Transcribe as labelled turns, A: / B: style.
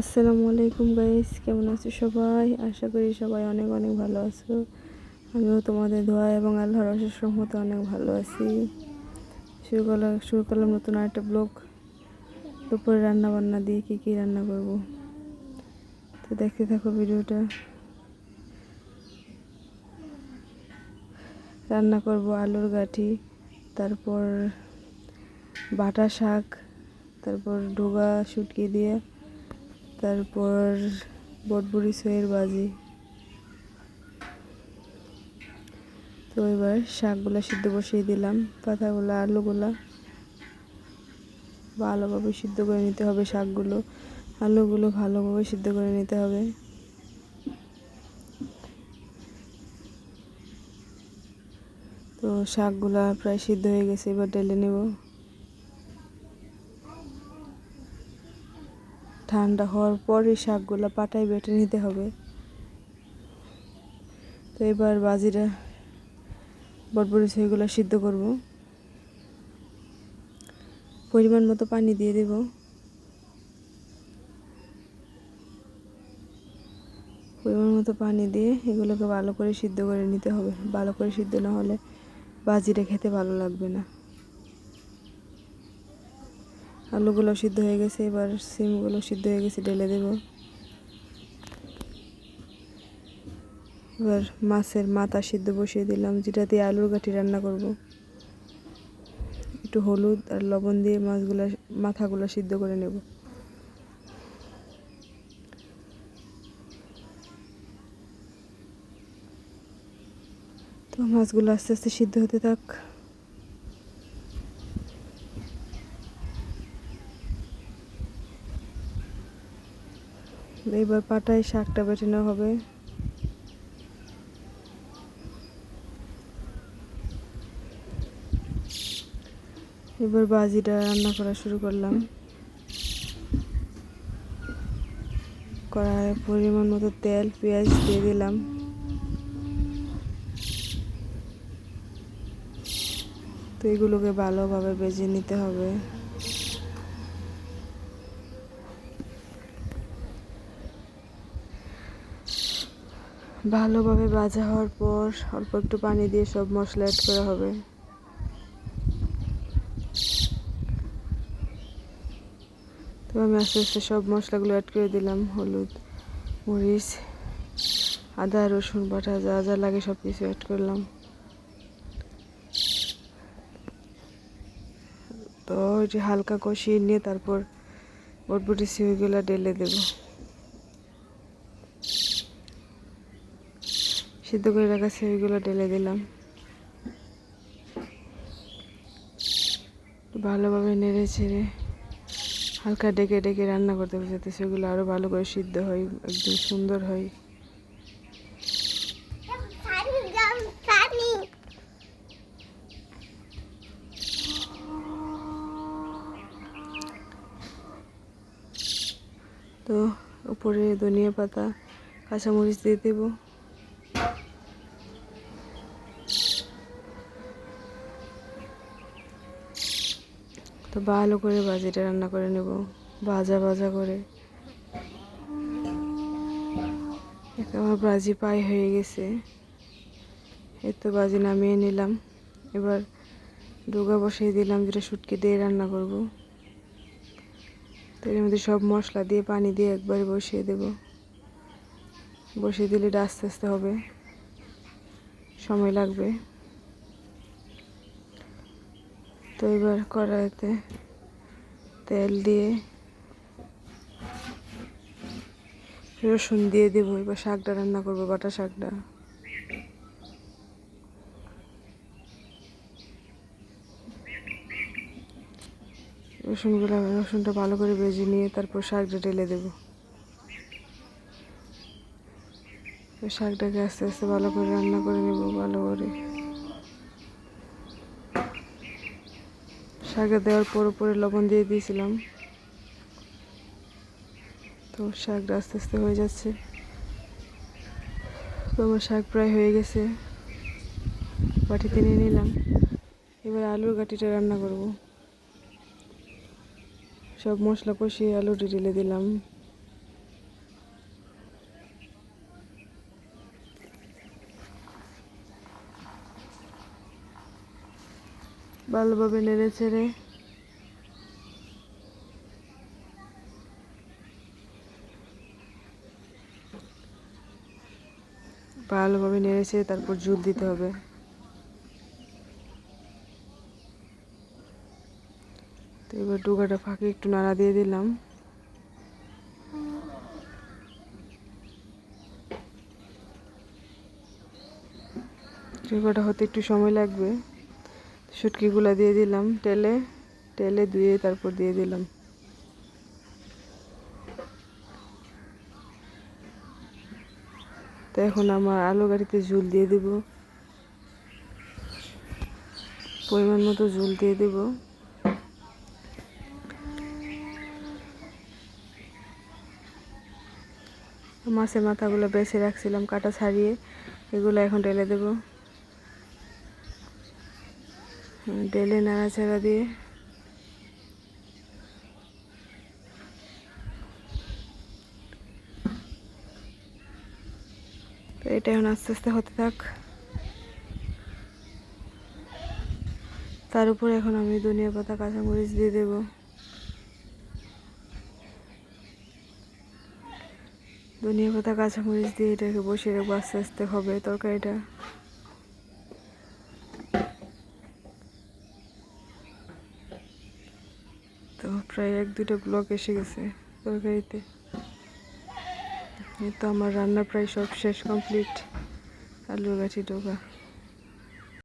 A: আসসালামু আলাইকুম গাইস কেমন আছো সবাই? আশা করি সবাই অনেক অনেক ভালো আছো। আমিও তোমাদের দোয়া এবং আল্লাহর অশেষ রহমতে অনেক ভালো আছি। শুরু করলাম শুরু করলাম নতুন আরেকটা ব্লগ দুপুরে রান্না বান্না দিয়ে কী কী রান্না করব? তো দেখতে থাকো ভিডিওটা। রান্না করব আলুর গাঠি, তারপর বাটা শাক, তারপর ডোগা, শুটকি দিয়ে। তারপর বটবুড়ি সয়ের বাজি। তো এবার শাকগুলো সিদ্ধ বসিয়ে দিলাম। পাতাগুলো, আলুগুলো ভালোভাবে সিদ্ধ করে নিতে হবে শাকগুলো। আলুগুলো ভালোভাবে সিদ্ধ করে নিতে হবে। তো শাকগুলো প্রায় সিদ্ধ হয়ে গেছে, এবার ঢেলে নেব। ঠান্ডা হওয়ার পরে শাকগুলো পাটায় বেটে নিতে হবে। তো এবার বাজিরা বটবড়ি সেগুলো সিদ্ধ করব। পরিমাণ মতো পানি দিয়ে দেব। পরিমাণ মতো পানি দিয়ে এগুলোকে ভালো করে সিদ্ধ করে নিতে হবে। ভালো করে সিদ্ধ না হলে বাজিটা খেতে ভালো লাগবে না। আলুগুলো সিদ্ধ হয়ে গেছে, এবার সিমগুলো সিদ্ধ হয়ে গেছে, ঢেলে দেব। এবার মাছের মাথা সিদ্ধ বসিয়ে দিলাম, যেটা দিয়ে আলুর গাঠি রান্না করব। একটু হলুদ আর লবণ দিয়ে মাছগুলো, মাথাগুলো সিদ্ধ করে নেব। তো মাছগুলো আস্তে আস্তে সিদ্ধ হতে থাক। এবার পাটায় শাকটা বেটে নেওয়া হবে। এবার বাজিটা রান্না করা শুরু করলাম। কড়াই পরিমাণ মতো তেল, পেঁয়াজ দিয়ে দিলাম। তো এগুলোকে ভালোভাবে বেজে নিতে হবে। ভালোভাবে ভাজা হওয়ার পর অল্প একটু পানি দিয়ে সব মশলা অ্যাড করা হবে। তো আমি আস্তে আস্তে সব মশলাগুলো অ্যাড করে দিলাম। হলুদ, মরিচ, আদা, রসুন বাটা, যা যা লাগে সব কিছু অ্যাড করলাম। তো ওইটি হালকা কষিয়ে নিয়ে তারপর বটবটি সিউগুলো ঢেলে দেবো। সিদ্ধ করে রাখা সেগুলো ঢেলে দিলাম। ভালোভাবে নেড়ে ছেড়ে হালকা ডেকে ডেকে রান্না করতে হবে যাতে সেগুলো আরও ভালো করে সিদ্ধ হয়, একদম সুন্দর হয়। তো উপরে ধনিয়া পাতা, কাঁচামরিচ দিয়ে দেবো। তো ভালো করে বাজিটা রান্না করে নেব। ভাজা ভাজা করে। আমার বাজি পাই হয়ে গেছে। এই তো বাজি নামিয়ে নিলাম। এবার ডুগা বসিয়ে দিলাম, যেটা শুটকি দিয়ে রান্না করব। তো এর মধ্যে সব মশলা দিয়ে, পানি দিয়ে একবারে বসিয়ে দেব। বসিয়ে দিলে এটা আস্তে আস্তে হবে। সময় লাগবে। তো এবার কড়াইতে তেল দিয়ে রসুন দিয়ে দেবো। এবার শাকটা রান্না করব, বাটা শাকটা। রসুনগুলো, রসুনটা ভালো করে ভেজে নিয়ে তারপর শাকটা ঢেলে দেবো। শাকটাকে আস্তে আস্তে ভালো করে রান্না করে নেব, ভালো করে। শাকে দেওয়ার পর উপরে লবণ দিয়ে দিয়েছিলাম। তো শাক আস্তে আস্তে হয়ে যাচ্ছে। তো আমার শাক প্রায় হয়ে গেছে। বাটিতে নিয়ে নিলাম। এবার আলুর গাটিটা রান্না করব। সব মশলা কষিয়ে আলুটি ঢেলে দিলাম। ভালোভাবে নেড়ে ছেড়ে। ভালোভাবে নেড়ে ছেড়ে তারপর জুল দিতে হবে। তো এবার ডুগাটা ফাঁকে একটু নাড়া দিয়ে দিলাম। ডুগাটা হতে একটু সময় লাগবে। শুটকিগুলো দিয়ে দিলাম তেলে তেলে ধুয়ে তারপর দিয়ে দিলাম। তো এখন আমার আলু গাড়িতে ঝুল দিয়ে দেব। পরিমাণ মতো ঝুল দিয়ে দেব। মাছের মাথাগুলো বেছে রাখছিলাম কাটা ছাড়িয়ে, এগুলো এখন ঢেলে দেব। ঢেলে নাড়াচাড়া দিয়ে। তো এটা এখন আস্তে আস্তে হতে থাক। তার উপরে এখন আমি ধনিয়া পাতা, কাঁচামরিচ দিয়ে দেব। ধনিয়া পাতা, কাঁচামরিচ দিয়ে এটাকে বসিয়ে রাখব, আস্তে আস্তে হবে তরকারিটা। তো প্রায় এক দুটো ব্লক এসে গেছে তরকারিতে। এই তো আমার রান্না প্রায় সব শেষ কমপ্লিট আলু গাছি ডোকা